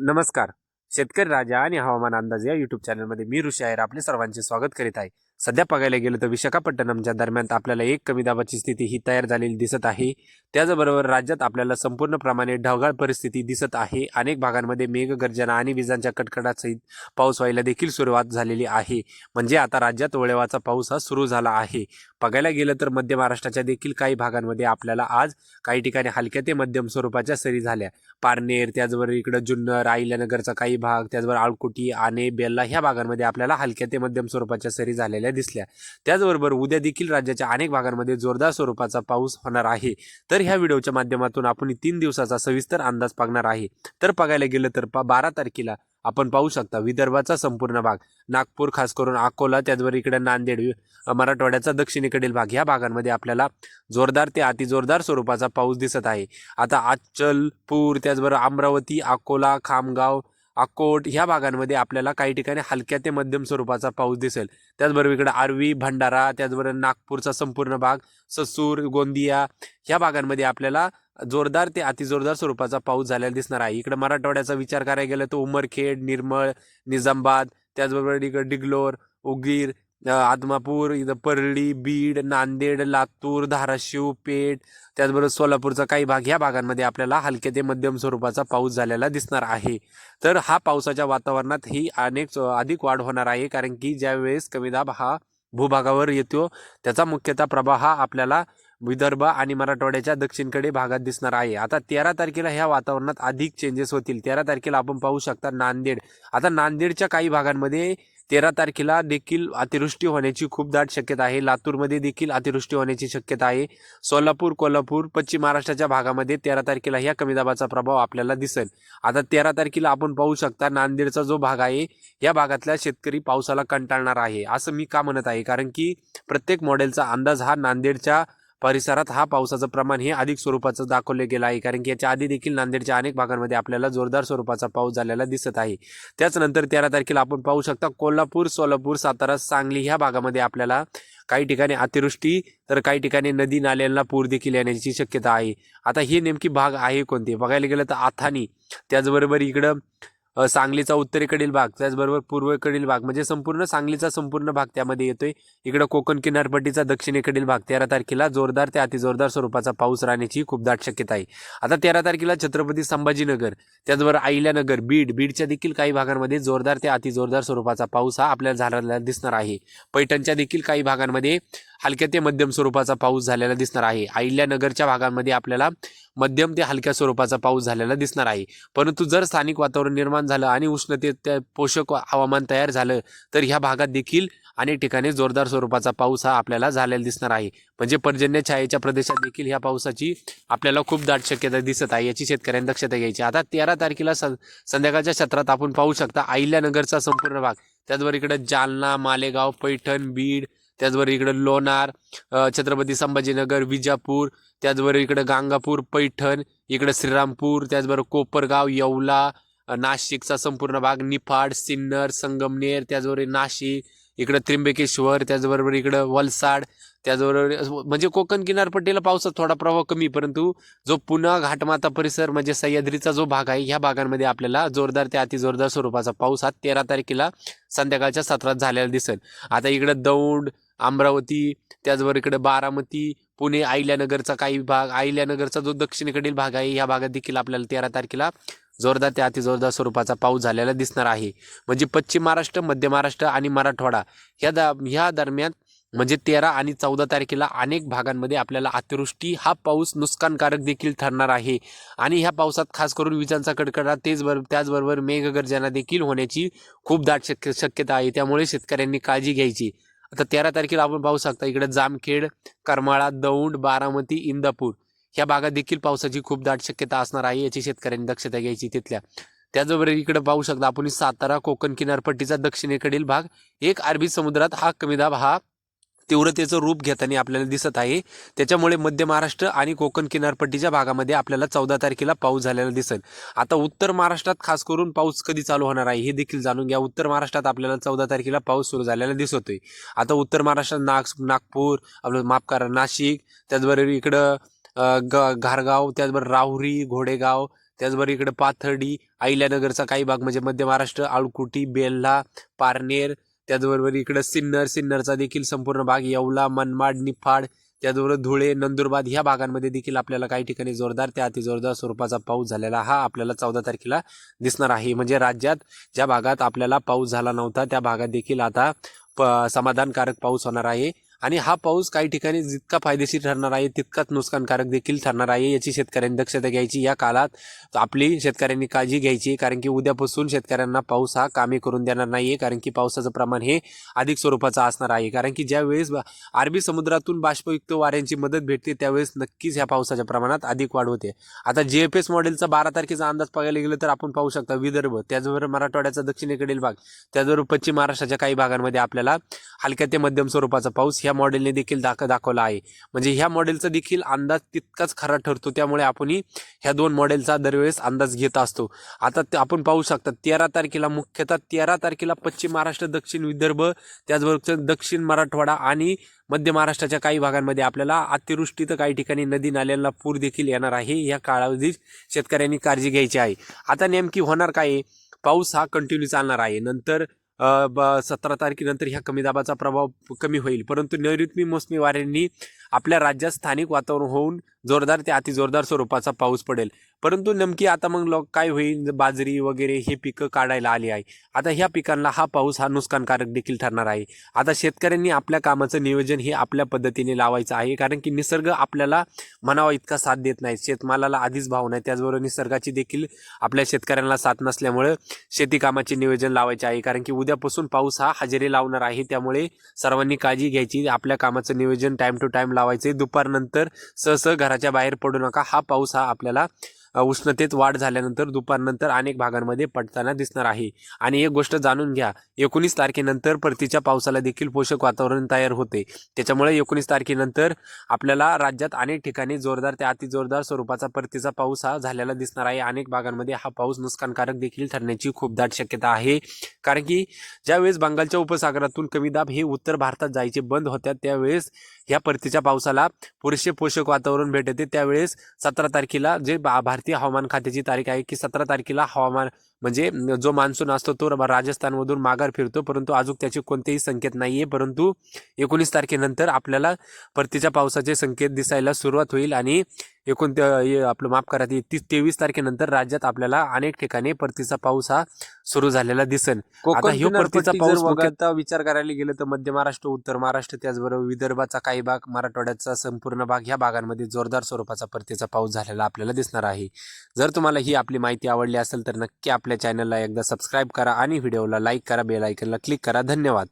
नमस्कार. शेतकरी राजा आणि हवामान अंदाज या यूट्यूब चॅनलमध्ये मी ऋषी आहेर आपले सर्वांचे स्वागत करीत आहे. सध्या बघायला गेलं तर विशाखापट्टणमच्या दरम्यान आपल्याला एक कमी दाबाची स्थिती ही तयार झालेली दिसत आहे. त्याचबरोबर राज्यात आपल्याला संपूर्ण प्रमाणे ढगाळ परिस्थिती दिसत आहे. अनेक भागांमध्ये मेघगर्जना आणि विजांच्या कडकडासहित पाऊस व्हायला देखील सुरुवात झालेली आहे. म्हणजे आता राज्यात वळेवाचा पाऊस हा सुरू झाला आहे. बघायला गेलं तर मध्य महाराष्ट्राच्या देखील काही भागांमध्ये आपल्याला आज काही ठिकाणी हलक्या ते मध्यम स्वरूपाच्या सरी झाल्या. पारनेर त्याचबरोबर इकडं जुन्नर आईल्यानगरचा काही भाग त्याचबरोबर आळकुटी आणे बेल्ला ह्या भागांमध्ये आपल्याला हलक्या ते मध्यम स्वरूपाच्या सरी झालेल्या दिसल्या. त्याचबरोबर उद्या देखील राज्याच्या अनेक भागांमध्ये जोरदार स्वरूपाचा पाऊस होणार आहे. तर ह्या व्हिडिओच्या माध्यमातून आपण तीन दिवसाचा सविस्तर अंदाज पागणार आहे. तर बघायला गेलं तर बारा तारखेला आपण पाहू शकता विदर्भाचा संपूर्ण भाग नागपूर खास करून अकोला त्याचबरोबर इकडे नांदेड मराठवाड्याचा दक्षिणेकडील भाग ह्या भागांमध्ये आपल्याला जोरदार ते अतिजोरदार स्वरूपाचा पाऊस दिसत आहे. आता आचल पूर त्याचबरोबर अमरावती अकोला खामगाव अकोट ह्या भागांमध्ये आपल्याला काही ठिकाणी हलक्या ते मध्यम स्वरूपाचा पाऊस दिसेल. त्याचबरोबर इकडं आरवी भंडारा त्याचबरोबर नागपूरचा संपूर्ण भाग ससूर गोंदिया ह्या भागांमध्ये आपल्याला जोरदार ते अतिजोरदार स्वरूपाचा पाऊस झालेला दिसणार आहे. इकडं मराठवाड्याचा विचार करायला गेला तर उमरखेड निर्मळ निजामाबाद त्याचबरोबर इकडं डिगलोर उगीर आदमापूर इथं परळी बीड नांदेड लातूर धाराशिव पेठ त्याचबरोबर सोलापूरचा काही भाग ह्या भागांमध्ये आपल्याला हलके ते मध्यम स्वरूपाचा पाऊस झालेला दिसणार आहे. तर हा पावसाच्या वातावरणात ही अनेक अधिक वाढ होणार आहे कारण की ज्यावेळेस कमी दाब हा भूभागावर येतो त्याचा मुख्यतः प्रभाव हा आपल्याला विदर्भ आणि मराठवाड्याच्या दक्षिणकडे भागात दिसणार आहे. आता तेरा तारखेला ह्या वातावरणात अधिक चेंजेस होतील. तेरा तारखेला आपण पाहू शकता नांदेड. आता नांदेडच्या काही भागांमध्ये तेरा तारखेला देखील अतिवृष्टी होण्याची खूप दाट शक्यता आहे. लातूरमध्ये देखील अतिवृष्टी होण्याची शक्यता आहे. सोलापूर कोल्हापूर पश्चिम महाराष्ट्राच्या भागामध्ये तेरा तारखेला ह्या कमी दाबाचा प्रभाव आपल्याला दिसेल. आता तेरा तारखेला आपण पाहू शकता नांदेडचा जो भाग आहे या भागातल्या शेतकरी पावसाला कंटाळणार आहे. असं मी का म्हणत आहे? कारण की प्रत्येक मॉडेलचा अंदाज हा नांदेडच्या परिसरात हा पावसाचं प्रमाण हे अधिक स्वरूपाचं दाखवले गेलं आहे. कारण की याच्या आधी देखील नांदेडच्या अनेक भागांमध्ये आपल्याला जोरदार स्वरूपाचा पाऊस झालेला दिसत आहे. त्याचनंतर तेरा तारखेला आपण पाहू शकता कोल्हापूर सोलापूर सातारा सांगली ह्या भागामध्ये आपल्याला काही ठिकाणी अतिवृष्टी तर काही ठिकाणी नदी नाल्यांना पूर देखील येण्याची शक्यता आहे. आता हे नेमकी भाग आहे कोणते? बघायला गेलं तर आथानी त्याचबरोबर इकडं सांगलीचा उत्तरेकडील भाग त्याचबरोबर पूर्वेकडील भाग म्हणजे संपूर्ण सांगलीचा संपूर्ण भाग त्यामध्ये येतोय. इकडं कोकण किनारपट्टीचा दक्षिणेकडील भाग तेरा तारखेला जोरदार ते अतिजोरदार स्वरूपाचा पाऊस राहण्याची खूप दाट शक्यता आहे. आता तेरा तारखेला छत्रपती संभाजीनगर त्याचबरोबर अहिल्यानगर बीड बीडच्या देखील काही भागांमध्ये जोरदार ते अतिजोरदार स्वरूपाचा पाऊस हा आपल्याला झालेला दिसणार आहे. पैठणच्या देखील काही भागांमध्ये हलक्या ते मध्यम स्वरूपाचा पाऊस झालेला दिसणार आहे. अहिल्यानगरच्या भागांमध्ये आपल्याला मध्यम ते हलक्या स्वरूपाचा पाऊस झालेला दिसणार आहे. परंतु जर स्थानिक वातावरण निर्माण झालं आणि उष्णतेत पोषक हवामान तयार झालं तर ह्या भागात देखील अनेक ठिकाणी जोरदार स्वरूपाचा पाऊस हा आपल्याला झालेला दिसणार आहे. म्हणजे पर्जन्य छायेच्या प्रदेशात देखील ह्या पावसाची आपल्याला खूप दाट शक्यता दिसत आहे याची शेतकऱ्यांनी दक्षता घ्यायची. आता तेरा तारखेला सं संध्याकाळच्या क्षेत्रात आपण पाहू शकता अहिल्यानगरचा संपूर्ण भाग. त्याचबरोबर इकडे जालना मालेगाव पैठण बीड त्याचबरोबर इकडं लोणार छत्रपती संभाजीनगर विजापूर त्याचबरोबर इकडं गांगापूर पैठण इकडं श्रीरामपूर त्याचबरोबर कोपरगाव येवला नाशिकचा संपूर्ण भाग निफाड सिन्नर संगमनेर त्याचबरोबर नाशिक इकडं त्र्यंबकेश्वर त्याचबरोबर इकडं वलसाड त्याचबरोबर म्हणजे कोकण किनारपट्टीला पावसाचा थोडा प्रभाव कमी परंतु जो पुन्हा घाटमाता परिसर म्हणजे सह्याद्रीचा जो भाग आहे ह्या भागांमध्ये आपल्याला जोरदार ते अतिजोरदार स्वरूपाचा पाऊस हा तेरा तारखेला संध्याकाळच्या सत्रात झालेला दिसेल. आता इकडं दौंड अमरावती त्याचबरोबर इकडे बारामती पुणे अहिल्यानगरचा काही भाग अहिल्यानगरचा जो दक्षिणेकडील भाग आहे ह्या भागात देखील आपल्याला तेरा तारखेला जोरदार ते अतिजोरदार स्वरूपाचा पाऊस झालेला दिसणार आहे. म्हणजे पश्चिम महाराष्ट्र मध्य महाराष्ट्र आणि मराठवाडा ह्या दा ह्या दरम्यान म्हणजे तेरा आणि चौदा तारखेला अनेक भागांमध्ये आपल्याला अतिवृष्टी हा पाऊस नुकसानकारक देखील ठरणार आहे. आणि ह्या पावसात खास करून विजांचा कडकडा तेच त्याचबरोबर मेघगर्जना देखील होण्याची खूप दाट शक्य शक्यता आहे. त्यामुळे शेतकऱ्यांनी काळजी घ्यायची. आता तेरा तारखेला आपण पाहू शकता इकडे जामखेड करमाळा दौंड बारामती इंदापूर. ह्या भागात देखील पावसाची खूप दाट शक्यता असणार आहे याची शेतकऱ्यांनी दक्षता घ्यायची तिथल्या. त्याचबरोबर इकडे पाहू शकता आपण सातारा कोकण किनारपट्टीचा दक्षिणेकडील भाग एक अरबी समुद्रात हा कमी दाब हा तीव्रतेचं रूप घेताना आपल्याला दिसत आहे. त्याच्यामुळे मध्य महाराष्ट्र आणि कोकण किनारपट्टीच्या भागामध्ये आपल्याला चौदा तारखेला पाऊस झालेला दिसेल. आता उत्तर महाराष्ट्रात खास करून पाऊस कधी चालू होणार आहे हे देखील जाणून घ्या. उत्तर महाराष्ट्रात आपल्याला चौदा तारखेला पाऊस सुरू झालेला दिसतोय. आता उत्तर महाराष्ट्रात नाग नागपूर आपलं माफ करा नाशिक त्याचबरोबर इकडं ग घारगाव त्याचबरोबर राहुरी घोडेगाव त्याचबरोबर इकडं पाथर्डी अहिल्यानगरचा काही भाग म्हणजे मध्य महाराष्ट्र आळकुटी बेल्हा पारनेर त्याचबरोबर इकडं सिन्नर सिन्नरचा देखील संपूर्ण भाग येवला मनमाड निफाड त्याचबरोबर धुळे नंदुरबाद ह्या भागांमध्ये देखील आपल्याला काही ठिकाणी जोरदार त्या अति जोरदार स्वरूपाचा पाऊस झालेला हा आपल्याला चौदा तारखेला दिसणार आहे. म्हणजे राज्यात ज्या भागात आपल्याला पाऊस झाला नव्हता त्या भागात देखील आता प समाधानकारक पाऊस होणार आहे. आणि हा पाऊस काही ठिकाणी जितका फायदेशीर ठरणार आहे तितकाच नुकसानकारक देखील ठरणार आहे याची शेतकऱ्यांनी दक्षता घ्यायची. या काळात आपली शेतकऱ्यांनी काळजी घ्यायची कारण की उद्यापासून शेतकऱ्यांना पाऊस हा कामी करून देणार नाही आहे कारण की पावसाचं प्रमाण हे अधिक स्वरूपाचं असणार आहे. कारण की ज्यावेळेस अरबी समुद्रातून बाष्पयुक्त वाऱ्यांची मदत भेटते त्यावेळेस नक्कीच ह्या पावसाच्या प्रमाणात अधिक वाढ होते. आता जी एफ एस मॉडेलचा बारा तारखेचा अंदाज बघायला गेलं तर आपण पाहू शकता विदर्भ त्याचबरोबर मराठवाड्याचा दक्षिणेकडील भाग त्याचबरोबर पश्चिम महाराष्ट्राच्या काही भागांमध्ये आपल्याला हलक्या ते मध्यम स्वरूपाचा पाऊस ह्या मॉडेलने देखील दाख दाखवला आहे. म्हणजे ह्या मॉडेलचा देखील अंदाज तितकाच खरा ठरतो त्यामुळे आपणही ह्या दोन मॉडेलचा दरवेळेस अंदाज घेत असतो. आता ते आपण पाहू शकता तेरा तारखेला मुख्यतः तेरा तारखेला पश्चिम महाराष्ट्र दक्षिण विदर्भ त्याचबरोबर दक्षिण मराठवाडा आणि मध्य महाराष्ट्राच्या काही भागांमध्ये आपल्याला अतिवृष्टी तर काही ठिकाणी नदी नाल्यांना पूर देखील येणार आहे या काळावधीत शेतकऱ्यांनी काळजी घ्यायची आहे. आता नेमकी होणार काय आहे? पाऊस हा कंटिन्यू चालणार आहे. नंतर ब सतरा तारखेनंतर ह्या कमी दाबाचा प्रभाव कमी होईल. परंतु नैऋत्य मोसमी वाऱ्यांनी आपल्या राज्यात स्थानिक वातावरण होऊन जोरदार ते अतिजोरदार स्वरूपाचा पाऊस पडेल. परंतु नेमकी आता मग लोक काय होईल? बाजरी वगैरे हे पिकं काढायला आली आहे. आता ह्या पिकांना हा पाऊस हा नुकसानकारक देखील ठरणार आहे. आता शेतकऱ्यांनी आपल्या कामाचं नियोजन हे आपल्या पद्धतीने लावायचं आहे. कारण की निसर्ग आपल्याला म्हणावा इतका साथ देत नाही. शेतमालाला आधीच भाव नाही. त्याचबरोबर निसर्गाची देखील आपल्या शेतकऱ्यांना साथ नसल्यामुळं शेती कामाचे नियोजन लावायचे आहे. कारण की उद्यापासून पाऊस हा हजेरी लावणार आहे. त्यामुळे सर्वांनी काळजी घ्यायची. आपल्या कामाचं नियोजन टाइम टू टाईम लावायचे दुपारनंतर सहसह घराच्या बाहेर पडू नका. हा पाऊस हा आपल्याला उष्णतेत वाढ झाल्यानंतर दुपारनंतर अनेक भागांमध्ये पडताना दिसणार आहे. आणि एक गोष्ट जाणून घ्या एकोणीस तारखेनंतर परतीच्या पावसाला देखील पोषक वातावरण तयार होते. त्याच्यामुळे एकोणीस तारखेनंतर आपल्याला राज्यात अनेक ठिकाणी जोरदार ते अतिजोरदार स्वरूपाचा परतीचा पाऊस हा झालेला दिसणार आहे. अनेक भागांमध्ये हा पाऊस नुकसानकारक देखील ठरण्याची खूप दाट शक्यता आहे. कारण की ज्यावेळेस बंगालच्या उपसागरातून कमी दाब हे उत्तर भारतात जायचे बंद होत्या त्यावेळेस ह्या परतीच्या पावसाला पुरेसे पोषक वातावरण भेटते. त्यावेळेस सतरा तारखेला जे बा- भारतीय हवामान खात्याची तारीख आहे की सतरा तारखेला हवामान म्हणजे जो मान्सून असतो तो राजस्थानमधून माघार फिरतो परंतु अजून त्याचे कोणतेही संकेत नाहीये. परंतु एकोणीस तारखेनंतर आपल्याला परतीच्या पावसाचे संकेत दिसायला सुरुवात होईल आणि एकूण आपलं माफ करा ते तीस तेवीस तारखेनंतर राज्यात आपल्याला अनेक ठिकाणी परतीचा पाऊस हा सुरू झालेला दिसन आता कोकण ह्यो परतीचा पाऊस मुख्यतः विचार करायला गेलं तर मध्य महाराष्ट्र उत्तर महाराष्ट्र त्याचबरोबर विदर्भाचा काही भाग मराठवाड्याचा संपूर्ण भाग ह्या भागांमध्ये जोरदार स्वरूपाचा परतीचा पाऊस झालेला आपल्याला दिसणार आहे. जर तुम्हाला ही आपली माहिती आवडली असेल तर नक्की आपल्या चॅनलला एकदा सबस्क्राईब करा आणि व्हिडिओला लाईक करा बेल आयकनला क्लिक करा. धन्यवाद.